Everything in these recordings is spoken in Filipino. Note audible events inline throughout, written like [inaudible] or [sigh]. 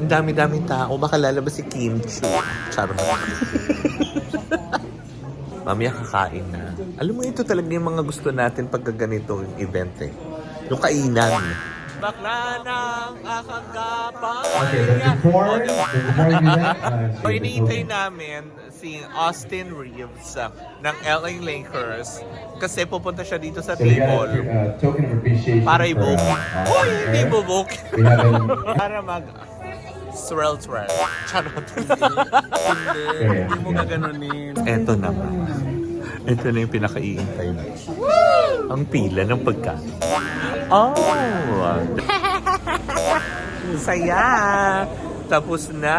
Ang dami-daming tao. Baka lalabas si Kim Chu. Charot. [laughs] Mamaya kakain na. Alam mo, ito talaga yung mga gusto natin pagka ganito yung event eh. Yung kainan. Bakla ng akagapang. Okay, but before, before we do that, uh, [laughs] So, iniintay namin si Austin Reeves uh, ng LA Lakers kasi pupunta siya dito sa So table uh, token of appreciation para i-book. uh, Uy, hindi bubuk. [laughs] Para mag swirl swirl. Charot. [laughs] Hindi, Hindi mo gaganunin. Eto naman. Ito na yung pinakaiintay na. Ang pila ng pagkain. Oh! Saya! Tapos na.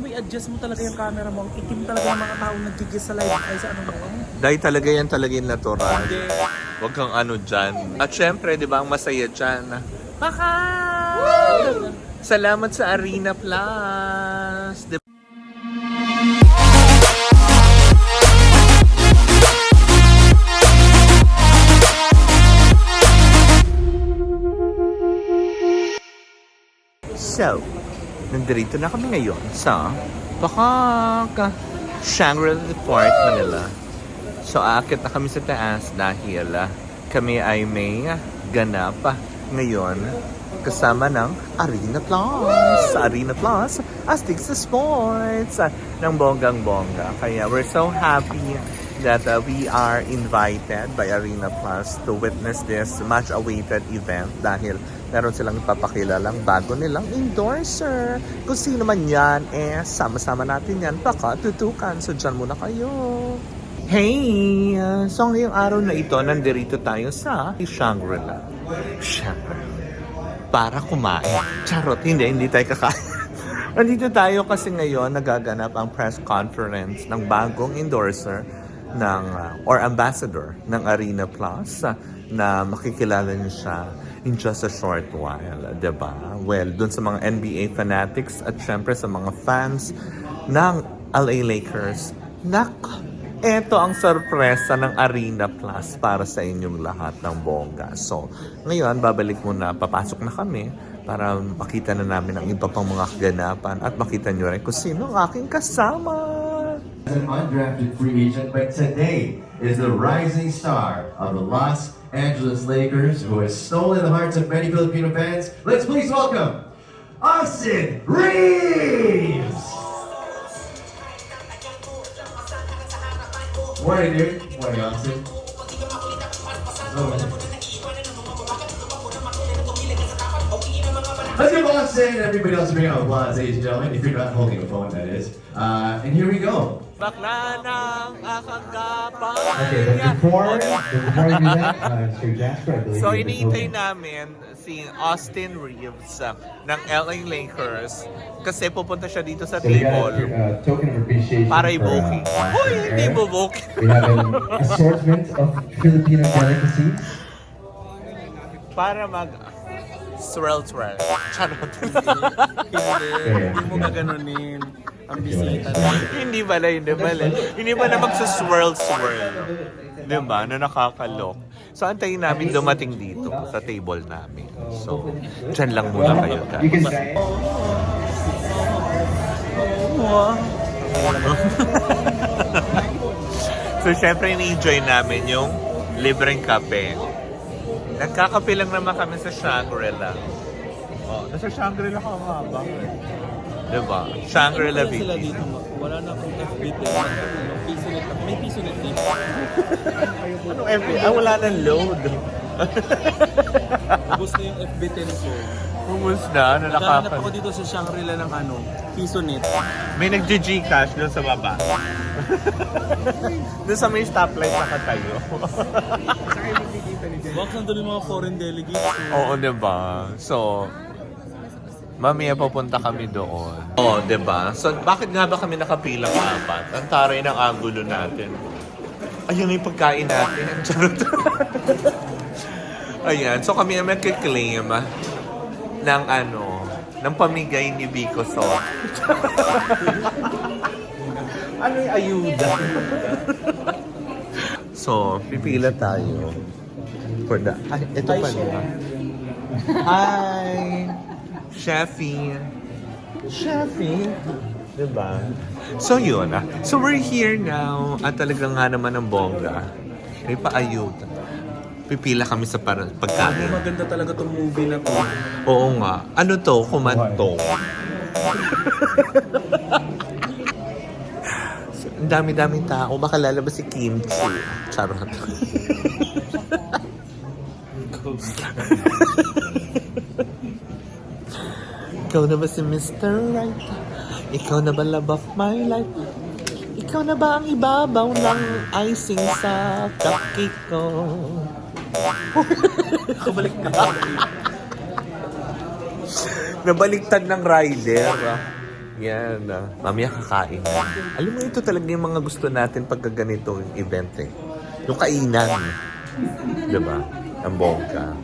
May adjust mo talaga yung camera mo. Ang itim talaga ng mga tao nagigis sa live. Ay, sa ano mo. Dahil talaga yan talaga yung natural. Huwag kang ano dyan. At syempre, di ba, ang masaya dyan. Baka! Salamat sa Arena Plus! So, nandito na kami ngayon sa Pakaka Shangri-La Fort, Manila. So, aakit na kami sa taas dahil ah, kami ay may ganap ngayon kasama ng Arena Plus. Arena Plus, Astig sa Sports ng bonggang-bongga. Kaya we're so happy that uh, we are invited by Arena Plus to witness this much-awaited event dahil meron silang ipapakilalang bago nilang endorser. Kung sino man yan, eh, sama-sama natin yan. Baka tutukan. So, dyan muna kayo. Hey! So, ngayong araw na ito, nandirito tayo sa Shangri-La. Shangri-La. Para kumain. Charot, hindi, hindi tayo kakain. [laughs] Nandito tayo kasi ngayon nagaganap ang press conference ng bagong endorser ng uh, or ambassador ng Arena Plus uh, na makikilala niyo siya in just a short while, 'di ba? Well, dun sa mga NBA fanatics at syempre sa mga fans ng LA Lakers, nak ito ang sorpresa ng Arena Plus para sa inyong lahat ng bongga. So, ngayon, babalik muna, papasok na kami para makita na namin ang iba pang mga kaganapan at makita nyo rin kung sino ang aking kasama. an undrafted free agent, but today is the rising star of the Los Angeles Lakers who has stolen the hearts of many Filipino fans. Let's please welcome Austin Reeves! Morning, dude. Morning, Austin. Let's give Austin and everybody else a big round applause, ladies and gentlemen, if you're not holding a phone, that is. Uh, and here we go. Bakla ng akagapang. Okay, but before, before we do that, uh, Sir Jasper, I believe So, you have a iniintay namin si Austin Reeves uh, ng LA Lakers kasi pupunta siya dito sa So we got a table uh, token of appreciation para for, i-booking. uh, Uy, hindi Oscar. bubuk. We have an assortment of Filipino delicacies. para mag swirl swirl. Charot. Hindi. Hindi mo gaganunin. Ang bisita. hindi pala, hindi pala. Hindi pala magsa-swirl swirl. Di ba? Na nakakalok. So, antayin namin dumating dito sa table namin. So, dyan lang muna kayo guys. [laughs] So, syempre, ini-enjoy namin yung libreng kape. Nagkakape lang naman kami sa Shangri-La. Oh, nasa Shangri-La ka nga ba? Diba? Shangri-La sila Beach. dito. ma- Wala na akong FB. Ano, Piso net. May piso net dito. [laughs] Anong FB? Ah, wala nang load. Ubus na yung FB 10 sir. Pumus na, ano Naghahanap ako nakaka... dito sa Shangri-La ng ano, piso net. May nag-Gcash doon sa baba. [laughs] doon sa may stoplight nakatayo. Box nandun yung mga foreign delegates. Oo, di ba? So, mamaya pupunta kami doon. Oo, di ba? So, bakit nga ba kami nakapilang apat? Ang taray ng angulo natin. Ayun na yung pagkain natin. [laughs] Charot. Ayan. So, kami naman kiklaim ng ano, ng pamigay ni Vico So. [laughs] ano yung ayuda? so, pipila tayo. For the... Ay, ito Hi, pa Chef. Hi! Chefy! Chefy. Diba? So yun ah. So we're here now. At talagang nga naman ang bongga. May paayuda. Pipila kami sa para pagkain. Maganda talaga tong movie na to. Oo nga. Ano to? Kumanto. [laughs] Ang dami-daming tao. Baka lalabas si Kimchi. Charot. [laughs] Ikaw na ba si Mr. Right? Ikaw na ba love of my life? Ikaw na ba ang ibabaw ng icing sa cupcake ko? Kabalik na. Nabaliktad ng rider. ah. Yan. ah. Mamaya kakain. Alam mo, ito talaga yung mga gusto natin pagka ganito yung event eh. Yung kainan. Diba? Ang bongga.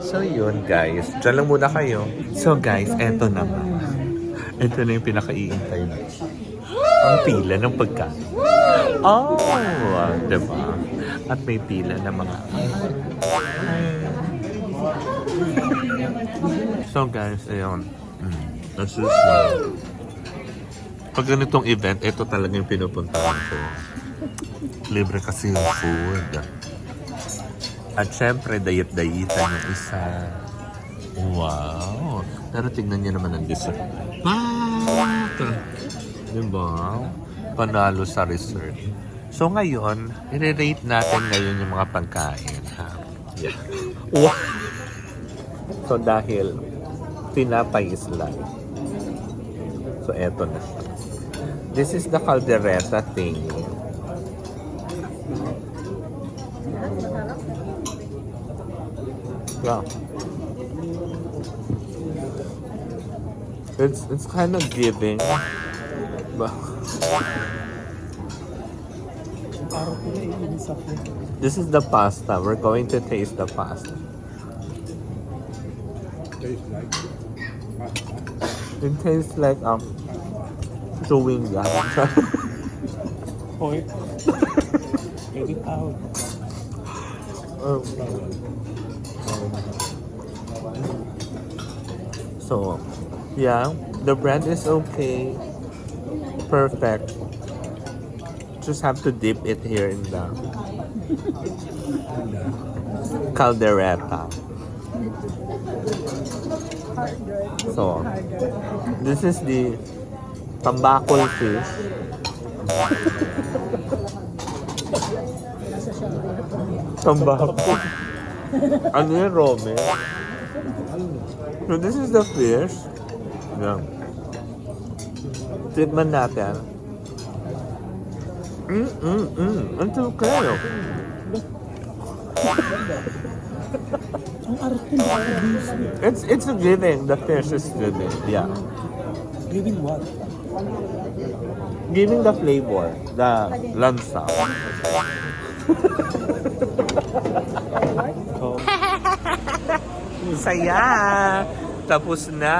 So yun guys. Diyan lang muna kayo. So guys, eto na nga. Ito na yung pinakaiintay na. Ang pila ng pagkain. Oh! Diba? At may pila ng mga So guys, ayun. Mm, this is one. Pag ganitong event, ito talaga yung pinupuntahan ko. Libre kasi yung food. At syempre, dayat-dayitan yung isa. Wow! Pero tignan niyo naman ang dessert. Pat! Diba? Panalo sa research. So ngayon, i-rate natin ngayon yung mga pagkain. Ha? Yeah. Wow! So dahil tinapay is life. So eto na siya. This is the caldereta thing. Yeah. It's it's kind of giving. But this is the pasta. We're going to taste the pasta. It tastes like um chewing gum. [laughs] Hoy. Edit out. Um, so, yeah, the bread is okay. Perfect. Just have to dip it here in the caldereta. So, this is the tambakol fish. Tambakol. Ano yung Rome? So this is the fish. Yeah. Tikman natin. Mm, mm, mm. Ang arte na ako busy. It's it's a giving. The fish is giving. Yeah. Giving what? Giving the flavor. The lansa. [laughs] Saya! Tapos na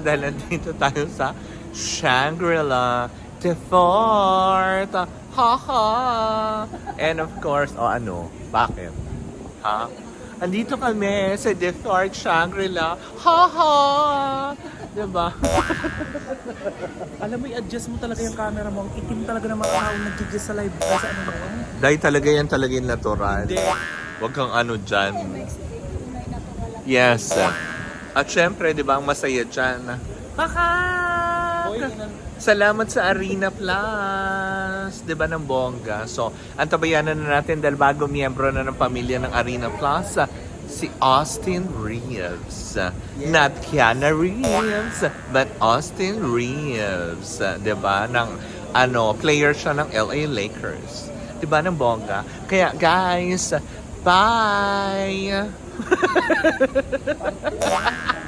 dahil nandito tayo sa Shangri-La de Fort. Ha ha! And of course, oh, ano? Bakit? Ha? Andito kami sa De Fort Shangri-La. Ha ha! Diba? [laughs] Alam mo, i-adjust mo talaga yung camera mo. Ang itim talaga ng mga tao nag-gigis sa live. Kasi ano ba yan? Dahil talaga yan talaga yung natural. Hindi. Huwag kang ano dyan. Yes. At syempre, di ba, ang masaya dyan. Pakak! Hoy, nan- Salamat sa Arena Plus, 'di ba ng bongga. So, antabayanan na natin dahil bago miyembro na ng pamilya ng Arena Plus, ah, si Austin Reeves. Not Keanu Reeves, but Austin Reeves, 'di ba? Ng ano, player siya ng LA Lakers. 'Di ba ng bongga? Kaya guys, bye. [laughs]